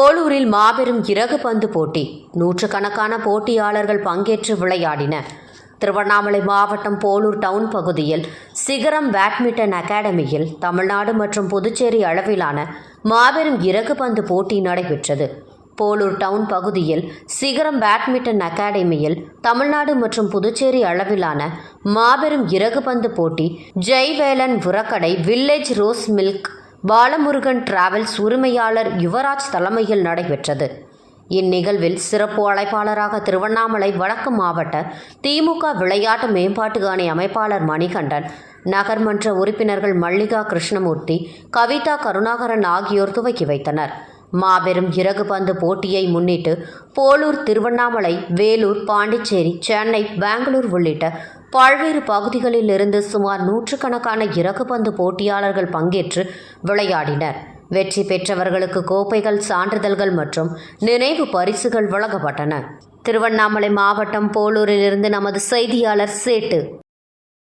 போலூரில் மாபெரும் இறகு பந்து போட்டி. நூற்றுக்கணக்கான போட்டியாளர்கள் பங்கேற்று விளையாடின திருவண்ணாமலை மாவட்டம் போலூர் டவுன் பகுதியில் சிகரம் பேட்மிண்டன் அகாடமியில் தமிழ்நாடு மற்றும் புதுச்சேரி அளவிலான மாபெரும் இறகு பந்து போட்டி நடைபெற்றது. போலூர் டவுன் பகுதியில் சிகரம் பேட்மிண்டன் அகாடமியில் தமிழ்நாடு மற்றும் புதுச்சேரி அளவிலான மாபெரும் இறகுபந்து போட்டி ஜெய்வேலன் உரக்கடை village rose milk Balamurugan travels உரிமையாளர் யுவராஜ் தலைமையில் நடைபெற்றது. இந்நிகழ்வில் சிறப்பு அழைப்பாளராக திருவண்ணாமலை வடக்கு மாவட்ட திமுக விளையாட்டு மேம்பாட்டு அணி அமைப்பாளர் மணிகண்டன் நகர்மன்ற உறுப்பினர்கள் மல்லிகா கிருஷ்ணமூர்த்தி கவிதா கருணாகரன் ஆகியோர் துவக்கி வைத்தனர். மாபெரும் இறகுபந்து போட்டியை முன்னிட்டு போலூர் திருவண்ணாமலை வேலூர் பாண்டிச்சேரி சென்னை பெங்களூர் உள்ளிட்ட பல்வேறு பகுதிகளில் இருந்து சுமார் நூற்றுக்கணக்கான இறகுபந்து போட்டியாளர்கள் பங்கேற்று விளையாடினர். வெற்றி பெற்றவர்களுக்கு கோப்பைகள் சான்றிதழ்கள் மற்றும் நினைவு பரிசுகள் வழங்கப்பட்டன. திருவண்ணாமலை மாவட்டம் போலூரிலிருந்து நமது செய்தியாளர் சேட்டு.